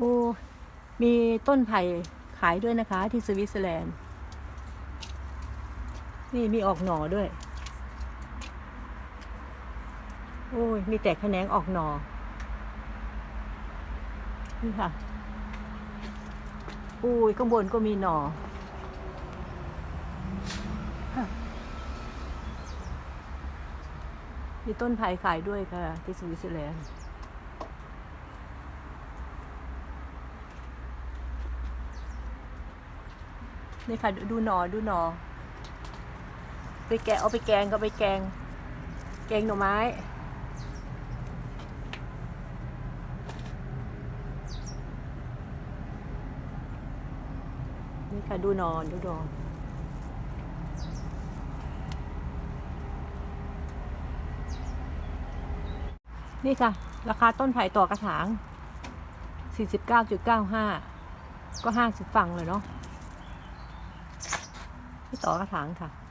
โอ้มีต้นไผ่ขายด้วยนะคะ ที่สวิตเซอร์แลนด์ นี่มีออกหน่อด้วย โอ้ยมีแต่แขนงออกหน่อ นี่ค่ะอุ้ยข้างบนก็มีหน่อมีต้นไผ่ขายด้วยค่ะ ที่สวิตเซอร์แลนด์ นี่ค่ะดูหนอดูหนอ ไปแกะเอาไปแกงก็ไปแกง แกงหน่อไม้นี่ค่ะดูหนอนดูหนอนนี่ค่ะ ราคาต้นไผ่ต่อกระถาง 49.95 ก็50ฝั่งเลยเนาะ ที่ต่อกระถางค่ะ